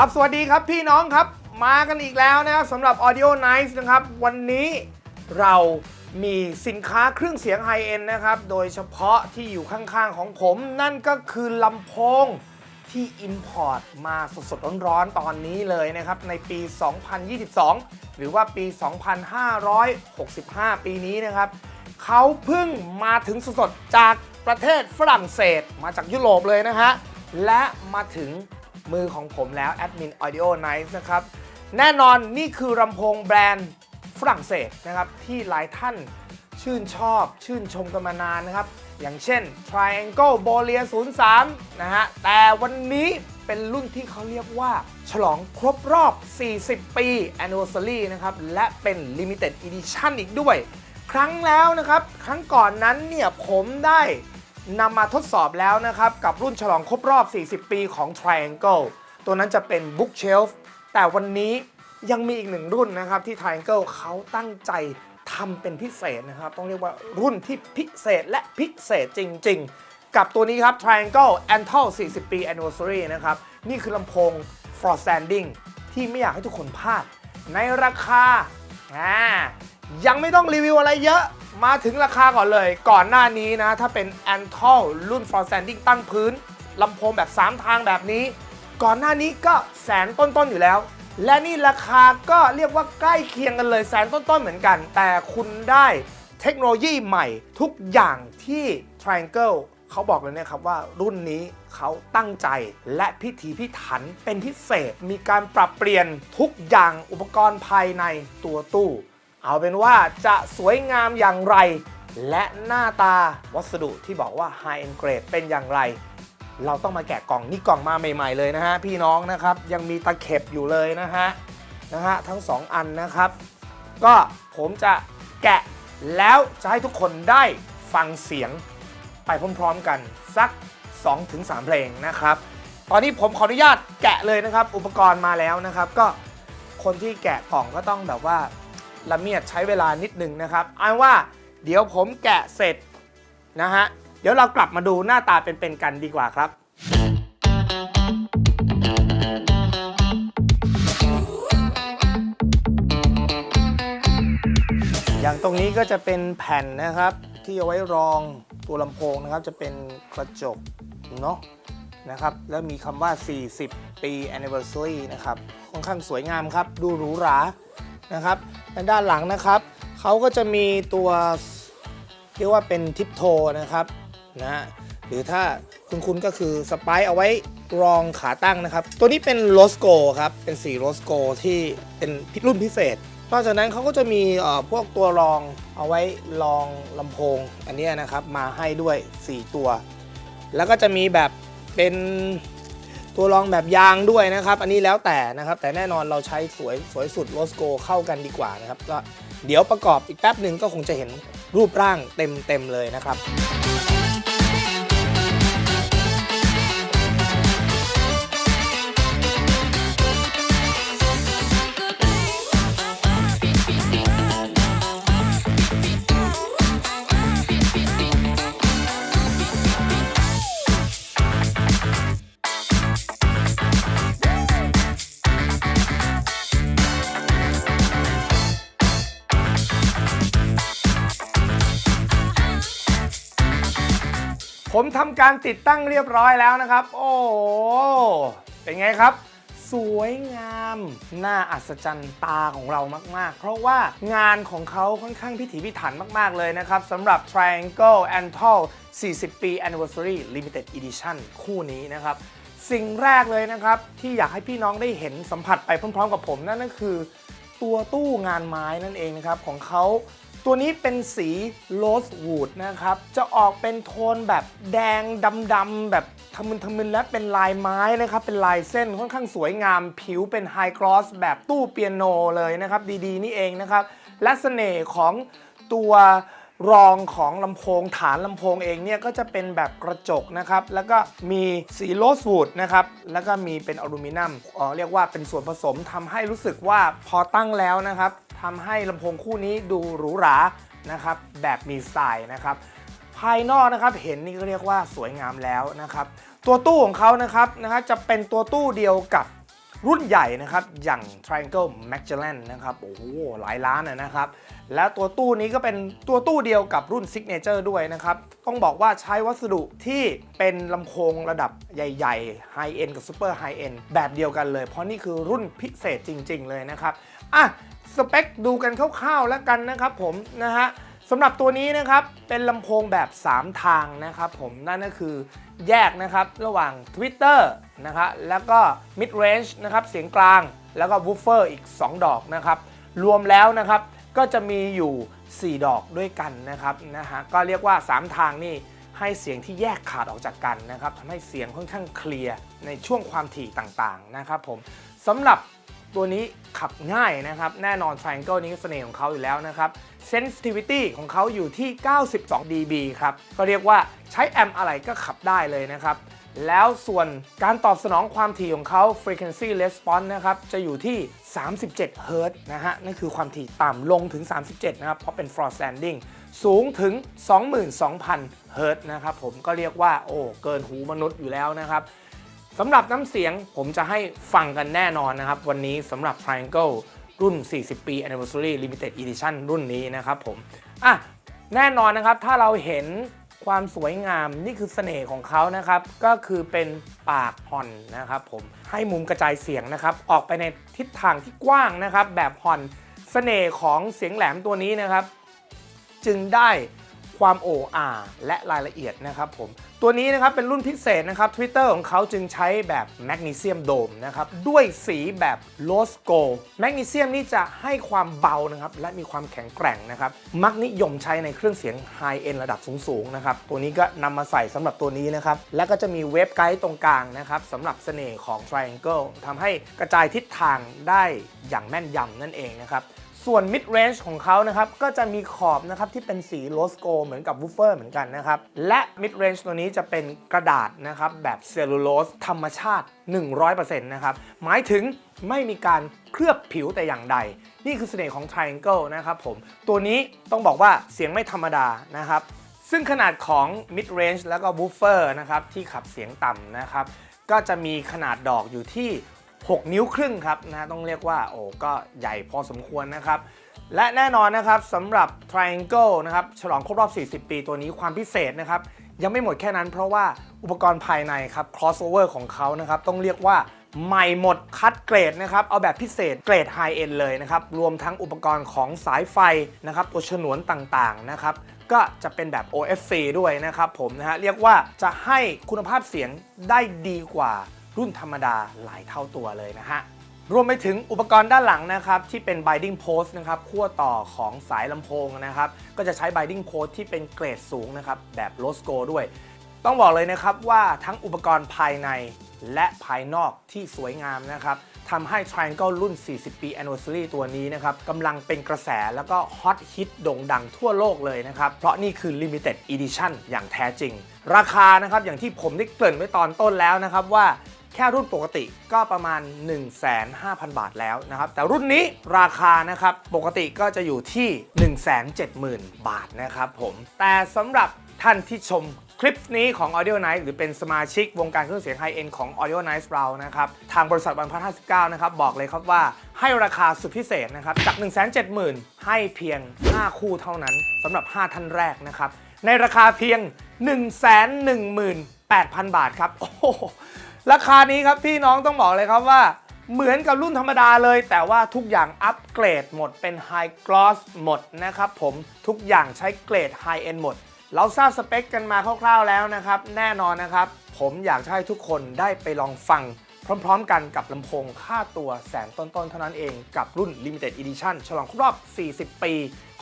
ครับสวัสดีครับพี่น้องครับมากันอีกแล้วนะครับสำหรับ Audio Nice นะครับ วันนี้เรามีสินค้าเครื่องเสียงไฮเอ็นนะครับ โดยเฉพาะที่อยู่ข้างๆของผม นั่นก็คือลำโพงที่ Import มาสดๆ ร้อนๆ ตอนนี้เลยนะครับ ในปี 2022 หรือว่าปี 2565 ปีนี้นะครับ เขาเพิ่งมาถึงสดๆ จากประเทศฝรั่งเศสมาจากยุโรปเลยนะฮะและมาถึง มือของผมแล้ว Admin Audio Nice นะครับ แน่นอนนี่คือลำโพงแบรนด์ฝรั่งเศสนะครับ ที่หลายท่านชื่นชอบชื่นชมกันมานานนะครับ อย่างเช่น Triangle b o l i a 03 นะฮะ แต่วันนี้เป็นรุ่นที่เขาเรียกว่า ฉลองครบรอบ 40 ปี Anniversary นะครับ และเป็น Limited Edition อีกด้วย ครั้งแล้วนะครับ ครั้งก่อนนั้นเนี่ยผมได้ นำมาทดสอบแล้วนะครับ กับรุ่นฉลองครบรอบ 40 ปีของ Triangle ตัวนั้นจะเป็น Bookshelf แต่วันนี้ยังมีอีกหนึ่งรุ่นนะครับ ที่ Triangle เขาตั้งใจทำเป็นพิเศษนะครับ ต้องเรียกว่ารุ่นที่พิเศษและพิเศษจริง ๆ กับตัวนี้ครับ Triangle Antal 40 ปี Anniversary นะครับ นี่คือลำโพง for standing ที่ไม่อยากให้ทุกคนพลาด ในราคาอ่ายังไม่ต้องรีวิวอะไรเยอะ มาถึงราคาก่อนเลย ก่อนหน้านี้นะ ถ้าเป็น Antal รุ่น for standing ตั้งพื้นลำโพงแบบ 3 ทางแบบนี้ ก่อนหน้านี้ก็แสนต้น ๆ อยู่แล้ว และนี่ราคาก็เรียกว่าใกล้เคียงกันเลยแสนต้น ๆ เหมือนกัน แต่คุณได้เทคโนโลยีใหม่ทุกอย่างที่ Triangle เขาบอกเลยนะครับว่ารุ่นนี้เขาตั้งใจและพิถีพิถันเป็นพิเศษ มีการปรับเปลี่ยนทุกอย่างอุปกรณ์ภายในตัวตู้ เอาเป็นว่าจะสวยงามอย่างไร และหน้าตาวัสดุที่บอกว่า High End Grade เป็นอย่างไร เราต้องมาแกะกล่องนี่กล่องมาใหม่ ๆเลยนะฮะพี่น้องนะครับยังมีตะเข็บอยู่เลยนะฮะนะฮะทั้ง 2 อันนะครับ ก็ผมจะแกะแล้วจะให้ทุกคนได้ฟังเสียงไปพร้อมๆกันสัก 2-3 เพลงนะครับ ตอนนี้ผมขออนุญาตแกะเลยนะครับ อุปกรณ์มาแล้วนะครับ ก็คนที่แกะกล่องก็ต้องแบบว่า ละเมียดใช้เวลานิดหนึ่งนะครับเอาเป็นว่าเดี๋ยวผมแกะเสร็จนะฮะเดี๋ยวเรากลับมาดูหน้าตาเป็นๆกันดีกว่าครับอย่างตรงนี้ก็จะเป็นแผ่นนะครับที่เอาไว้รองตัวลำโพงนะครับ จะเป็นกระจกเนาะนะครับ แล้วมีคำว่า 40 ปี anniversary นะครับค่อนข้างสวยงามครับ ดูหรูหรา นะครับและด้านหลังนะครับเขาก็จะมีตัวเรียกว่าเป็นทิปโทนะครับนะหรือถ้าคุณคุณก็คือสไปซ์เอาไว้รองขาตั้งนะครับ ตัวนี้เป็นโรสโกครับ เป็นสีโรสโกที่เป็นรุ่นพิเศษ นอกจากนั้นเขาก็จะมีพวกตัวรองเอาไว้รองลำโพง อันนี้นะครับมาให้ด้วย 4 ตัว แล้วก็จะมีแบบเป็น ตัวรองแบบยางด้วยนะครับ อันนี้แล้วแต่นะครับ แต่แน่นอนเราใช้สวยสวยสุดโรสโกเข้ากันดีกว่านะครับก็เดี๋ยวประกอบอีกแป๊บหนึ่งก็คงจะเห็นรูปร่างเต็มเต็มเลยนะครับ ผมทำการติดตั้งเรียบร้อยแล้วนะครับ โอ้โหเป็นไงครับ สวยงาม น่าอัศจรรย์ตาของเรามาก ๆ เพราะว่างานของเขาค่อนข้างพิถีพิถันมาก ๆ เลยนะครับสำหรับ Triangle Antal 40 ปี Anniversary Limited Edition คู่นี้นะครับ สิ่งแรกเลยนะครับ ที่อยากให้พี่น้องได้เห็นสัมผัสไปพร้อม ๆ กับผมนั่นก็คือ ตัวตู้งานไม้นั่นเองนะครับของเขา ตัวนี้เป็นสีโรสวูดนะครับ จะออกเป็นโทนแบบแดงดำๆแบบทมึนทมึนและเป็นลายไม้นะครับ เป็นลายเส้นค่อนข้างสวยงาม ผิวเป็นไฮกรอสแบบตู้เปียโนเลยนะครับ ดีๆ นี่เองนะครับ และเสน่ห์ของตัวรองของลำโพงฐานลำโพงเองเนี่ยก็จะเป็นแบบกระจกนะครับ แล้วก็มีสีโรสวูดนะครับ แล้วก็มีเป็นอลูมิเนียมเออเรียกว่าเป็นส่วนผสมทำให้รู้สึกว่าพอตั้งแล้วนะครับ ทำให้ลำโพงคู่นี้ดูหรูหรานะครับแบบมีสไตล์นะครับภายนอกนะครับเห็นนี่ก็เรียกว่าสวยงามแล้วนะครับตัวตู้ของเขานะครับนะฮะจะเป็นตัวตู้เดียวกับรุ่นใหญ่นะครับอย่าง Triangle Magellan นะครับโอ้โหหลายล้านนะครับ แล้วตัวตู้นี้ก็เป็นตัวตู้เดียวกับรุ่น Signature ด้วยนะครับ ต้องบอกว่าใช้วัสดุที่เป็นลำโพงระดับใหญ่ๆ High End กับ Super High End แบบเดียวกันเลย เพราะนี่คือรุ่นพิเศษจริงๆเลยนะครับอะ สเปคดูกันคร่าวๆแล้วกันนะครับผมนะฮะสำหรับตัวนี้นะครับเป็นลำโพงแบบ 3 ทางนะครับผมนั่นก็คือแยกนะครับระหว่าง Twitter นะครับแล้วก็ Mid Range นะครับเสียงกลางแล้วก็ Woofer อีก 2 ดอกนะครับรวมแล้วนะครับก็จะมีอยู่ 4 ดอกด้วยกันนะครับนะฮะก็เรียกว่า 3 ทางนี่ให้เสียงที่แยกขาดออกจากกันนะครับทำให้เสียงค่อนข้างเคลียร์ในช่วงความถี่ต่างๆนะครับผมสำหรับ ตัวนี้ขับง่ายนะครับ แน่นอน Triangle นี้ก็เสน่ห์ของเขาอยู่แล้วนะครับ Sensitivity ของเขาอยู่ที่ 92 dB ครับ ก็เรียกว่าใช้แอมป์อะไรก็ขับได้เลยนะครับ แล้วส่วนการตอบสนองความถี่ของเขา Frequency Response นะครับ จะอยู่ที่ 37 Hz นะฮะ นั่นคือความถี่ต่ำลงถึง 37 นะครับ เพราะเป็น Floor Standing สูงถึง 22,000 Hz นะครับผมก็เรียกว่า โอ้ เกินหูมนุษย์อยู่แล้วนะครับ สำหรับน้ำเสียงผมจะให้ฟังกันแน่นอนนะครับ วันนี้สำหรับ Triangle รุ่น 40 ปี Anniversary Limited Edition รุ่นนี้นะครับผมอะแน่นอนนะครับถ้าเราเห็นความสวยงามนี่คือเสน่ห์ของเขานะครับ ก็คือเป็นปากฮอนนะครับผมให้มุมกระจายเสียงนะครับ ออกไปในทิศทางที่กว้างนะครับ แบบฮอนเสน่ห์ของเสียงแหลมตัวนี้นะครับ จึงได้ความโอ้อาและรายละเอียดนะครับผม ตัวนี้นะครับเป็นรุ่นพิเศษนะครับ Twitter ของเขาจึงใช้แบบแมกนีเซียมโดมนะครับด้วยสีแบบโลสโกแมกนีเซียมนี่จะให้ความเบานะครับและมีความแข็งแกร่งนะครับมักนิยมใช้ในเครื่องเสียงไฮเอ็นระดับสูงๆนะครับตัวนี้ก็นำมาใส่สำหรับตัวนี้นะครับแล้วก็จะมีเวฟไกด์ตรงกลางนะครับสำหรับเสน่ห์ของ Triangle ทำให้กระจายทิศทางได้อย่างแม่นยำนั่นเองนะครับ ส่วน mid range ของเขานะครับก็จะมีขอบนะครับที่เป็นสีโลสโกเหมือนกับวูฟเฟอร์เหมือนกันนะครับ และ mid range ตัวนี้จะเป็นกระดาษนะครับแบบเซลลูโลสธรรมชาติ 100%นะครับ หมายถึงไม่มีการเคลือบผิวแต่อย่างใด นี่คือเสน่ห์ของ Triangle นะครับผม ตัวนี้ต้องบอกว่าเสียงไม่ธรรมดานะครับ ซึ่งขนาดของ mid range แล้วก็ woofer นะครับที่ขับเสียงต่ำนะครับก็จะมีขนาดดอกอยู่ที่ 6 นิ้วครึ่งครับนะต้องเรียกว่าโอ้ก็ใหญ่พอสมควรนะครับ และแน่นอนนะครับสำหรับ Triangle นะครับฉลองครบรอบ 40 ปีตัวนี้ความพิเศษนะครับ ยังไม่หมดแค่นั้นเพราะว่าอุปกรณ์ภายในครับ crossover ของเขานะครับ ต้องเรียกว่าใหม่หมดคัดเกรดนะครับ เอาแบบพิเศษเกรด High End เลยนะครับ รวมทั้งอุปกรณ์ของสายไฟนะครับ ตัวฉนวนต่างๆนะครับ ก็จะเป็นแบบ OFC ด้วยนะครับผมนะฮะเรียกว่าจะให้คุณภาพเสียงได้ดีกว่า รุ่นธรรมดาหลายเท่าตัวเลยนะฮะ รวมไปถึงอุปกรณ์ด้านหลังนะครับ ที่เป็น binding post นะครับขั้วต่อของสายลำโพงนะครับ ก็จะใช้ binding post ที่เป็นเกรดสูงนะครับแบบ low score ด้วย ต้องบอกเลยนะครับว่าทั้งอุปกรณ์ภายในและภายนอกที่สวยงามนะครับทำให้ Triangle รุ่น 40 ปี Anniversary ตัวนี้นะครับกำลังเป็นกระแสแล้วก็ฮอตฮิตโด่งดังทั่วโลกเลยนะครับ เพราะนี่คือ Limited Edition อย่างแท้จริง ราคานะครับอย่างที่ผมได้เกริ่นไว้ตอนต้นแล้วนะครับว่า แค่รุ่นปกติก็ประมาณ 1 5 0 0 0 บาทแล้วนะครับ แต่รุ่นนี้ราคานะครับ ปกติก็จะอยู่ที่ 170,000 บาทนะครับผม แต่สำหรับท่านที่ชมคลิปนี้ของ Audio Night หรือเป็นสมาชิกวงการเครื่องเสียงไฮเอ็นของ Audio Night เรานะครับ ทางบริษัทวันพัฒ59 นะครับ บอกเลยครับว่าให้ราคาสุดพิเศษนะครับ จาก 170,000 ให้เพียง 5 คู่เท่านั้นสำหรับ 5 ท่านแรกนะครับ ในราคาเพียง 118,000 บาทครับ โอ้ ราคานี้ครับพี่น้องต้องบอกเลยครับว่า เหมือนกับรุ่นธรรมดาเลย แต่ว่าทุกอย่างอัปเกรดหมดเป็น High Gloss หมดนะครับผมทุกอย่างใช้เกรด High End หมด เราทราบสเปคกันมาคร่าวๆแล้วนะครับ แน่นอนนะครับ ผมอยากให้ทุกคนได้ไปลองฟังพร้อมๆกันกับลำโพงค่าตัวแสนต้นๆ เท่านั้นเองกับรุ่น Limited Edition ฉลองครบรอบ 40 ปี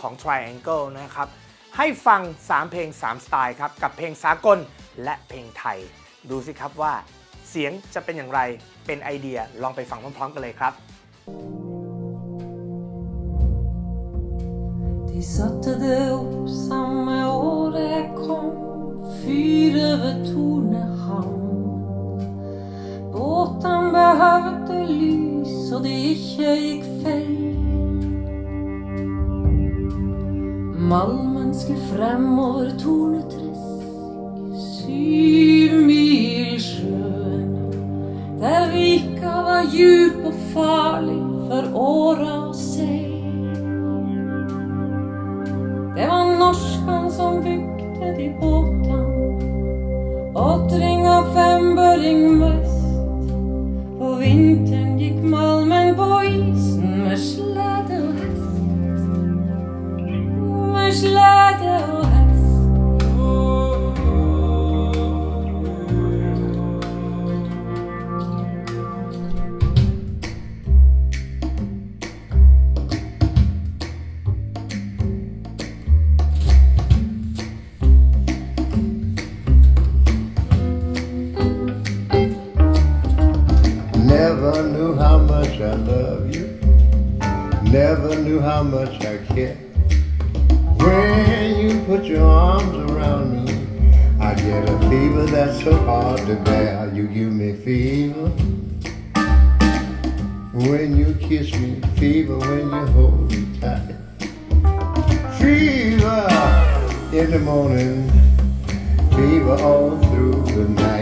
ของ Triangle นะครับ ให้ฟัง 3 เพลง 3 สไตล์ครับ กับเพลงสากลและเพลงไทย ดูสิครับว่า เสียงจะเป็นอย่างไร เป็นไอเดียลองไปฟังพร้อมๆ กันเลยครับ De satte upp samme år jeg kom, fyr over Tornehamn. Båten behøvde lys, og det ikke gikk feil. Malmen skulle fremover Tornetresk, syv mil sjø. Där vika var djup och farlig för åra och sig. Det var norskan som byggde de båten. Åttring och femöring in the morning, fever all through the night.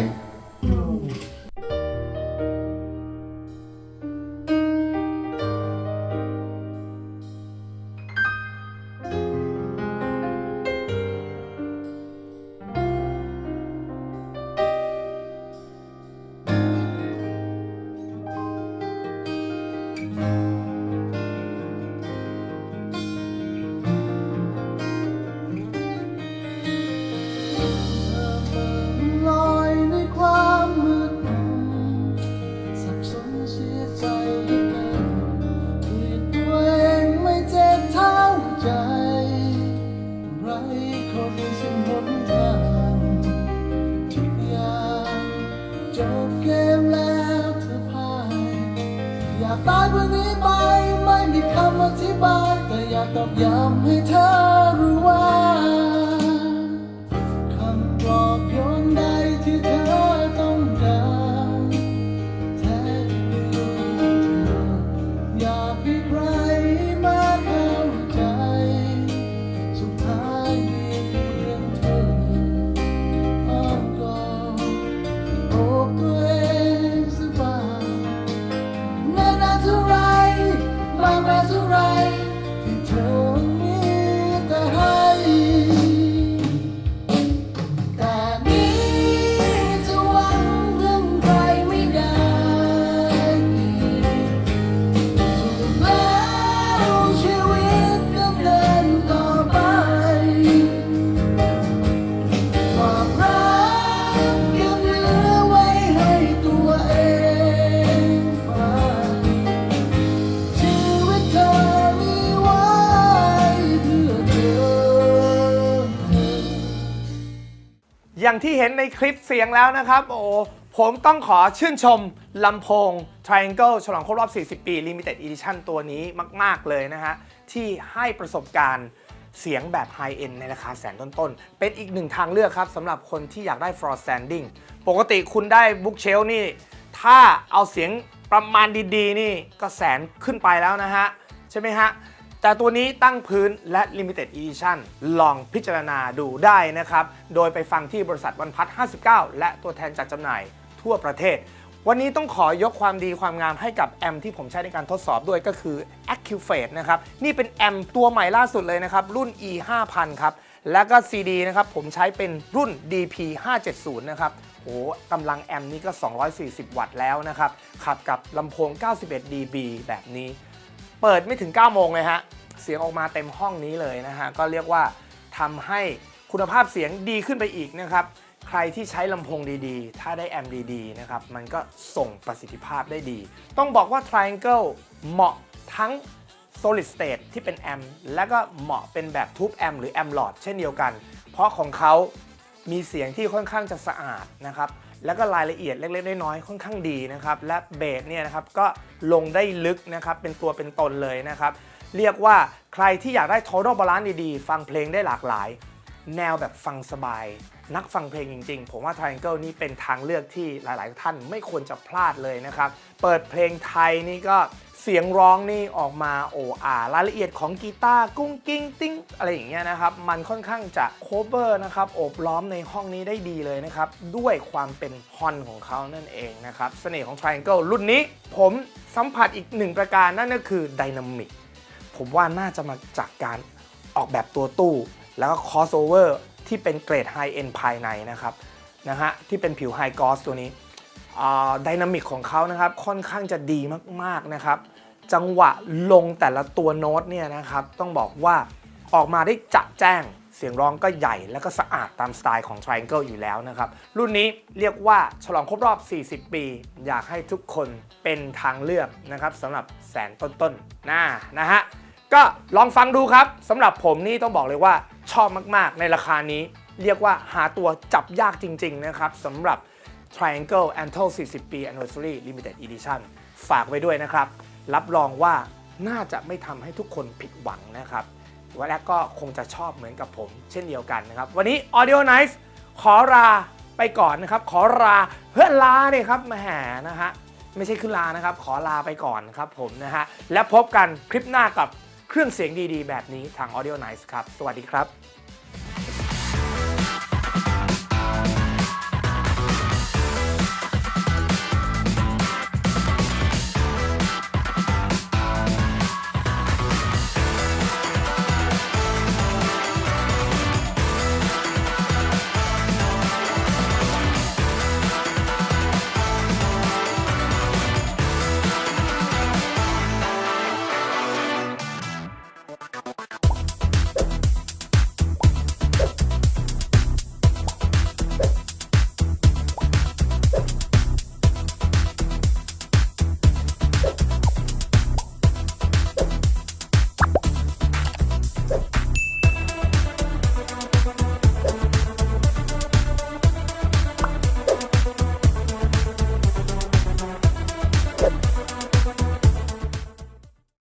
อย่างที่เห็นในคลิปเสียงแล้วนะครับ โอ้ผมต้องขอชื่นชมลำโพง Triangle ฉลองครบรอบ 40 ปี Limited Edition ตัวนี้มาก ๆ เลยนะฮะ ที่ให้ประสบการณ์เสียงแบบ High End ในราคาแสนต้น ๆ เป็นอีกหนึ่งทางเลือกครับสำหรับคนที่อยากได้ floor standing ปกติคุณได้ Bookshelf นี่ ถ้าเอาเสียงประมาณดี ๆ นี่ก็แสนขึ้นไปแล้วนะฮะ ใช่ไหมฮะ แต่ตัวนี้ตั้งพื้นและ Limited Edition ลองพิจารณาดูได้นะครับ โดยไปฟังที่บริษัทวันพัฒ59 และตัวแทนจัดจำหน่ายทั่วประเทศ วันนี้ต้องขอยกความดีความงามให้กับแอมที่ผมใช้ในการทดสอบด้วยก็คือ Accufate นะครับ นี่เป็นแอมตัวใหม่ล่าสุดเลยนะครับ รุ่น E 5000ครับ แล้วก็ CD นะครับ ผมใช้เป็นรุ่น DP 570นะครับโอ้กำลังแอมนี่ก็ 240 วัตต์แล้วนะครับ ขับกับลำโพง 91 dB แบบนี้ เปิดไม่ถึง 9 โมงเลยฮะ เสียงออกมาเต็มห้องนี้เลยนะฮะ ก็เรียกว่าทำให้คุณภาพเสียงดีขึ้นไปอีกนะครับ ใครที่ใช้ลำโพงดีๆ ถ้าได้แอมดีๆนะครับ มันก็ส่งประสิทธิภาพได้ดี ต้องบอกว่า Triangle เหมาะทั้ง solid state ที่เป็นแอมและก็เหมาะเป็นแบบทูบแอมหรือแอมหลอดเช่นเดียวกัน เพราะของเขามีเสียงที่ค่อนข้างจะสะอาดนะครับ แล้วก็รายละเอียดเล็กๆน้อยๆค่อนข้างดีนะครับ และเบสเนี่ยนะครับก็ลงได้ลึกนะครับ เป็นตัวเป็นตนเลยนะครับ เรียกว่าใครที่อยากได้ total balance ดีๆ ฟังเพลงได้หลากหลาย แนวแบบฟังสบาย นักฟังเพลงจริงๆ ผมว่า Triangle นี่เป็นทางเลือกที่หลายๆ ท่านไม่ควรจะพลาดเลยนะครับ เปิดเพลงไทยนี่ก็ เสียงร้องนี่ออกมาโอ้อารายละเอียดของกีตาร์กุ้งกิ้งติ้งอะไรอย่างเงี้ยนะครับมันค่อนข้างจะโคเวอร์นะครับโอบล้อมในห้องนี้ได้ดีเลยนะครับด้วยความเป็นฮอนของเขานั่นเองนะครับเสน่ห์ของ Triangle รุ่นนี้ ผมสัมผัสอีกหนึ่งประการนั่นก็คือไดนามิกผมว่าน่าจะมาจากการออกแบบตัวตู้ แล้วก็ crossover ที่เป็นเกรด high end ภายในนะครับนะฮะที่เป็นผิว high gloss ตัวนี้ดินามิกของเขานะครับค่อนข้างจะดีมากๆนะครับ จังหวะลงแต่ละตัวโน้ตเนี่ยนะครับต้องบอกว่าออกมาได้จะแจ้งเสียงร้องก็ใหญ่แล้วก็สะอาดตามสไตล์ของ Triangle อยู่แล้วนะครับ รุ่นนี้เรียกว่าฉลองครบรอบ 40 ปี อยากให้ทุกคนเป็นทางเลือกนะครับสำหรับแสนต้นๆน่านะฮะ ก็ลองฟังดูครับสำหรับผมนี่ต้องบอกเลยว่าชอบมากๆ ในราคานี้ เรียกว่าหาตัวจับยากจริง ๆ นะครับสำหรับ Triangle Antle 40 ปี Anniversary Limited Edition ฝากไว้ด้วยนะครับ รับรองว่าน่าจะไม่ทำให้ทุกคนผิดหวังนะครับวันแรกก็คงจะชอบเหมือนกับผม เช่นเดียวกันนะครับ วันนี้ Audio Nice ขอลาไปก่อนนะครับ ขอลาเพื่อลาเนี่ยครับมาแหมนะฮะไม่ใช่ขึ้นลานะครับ ขอลาไปก่อนครับผมนะฮะและพบกันคลิปหน้ากับเครื่องเสียงดีๆ แบบนี้ทาง Audio Nice ครับ สวัสดีครับ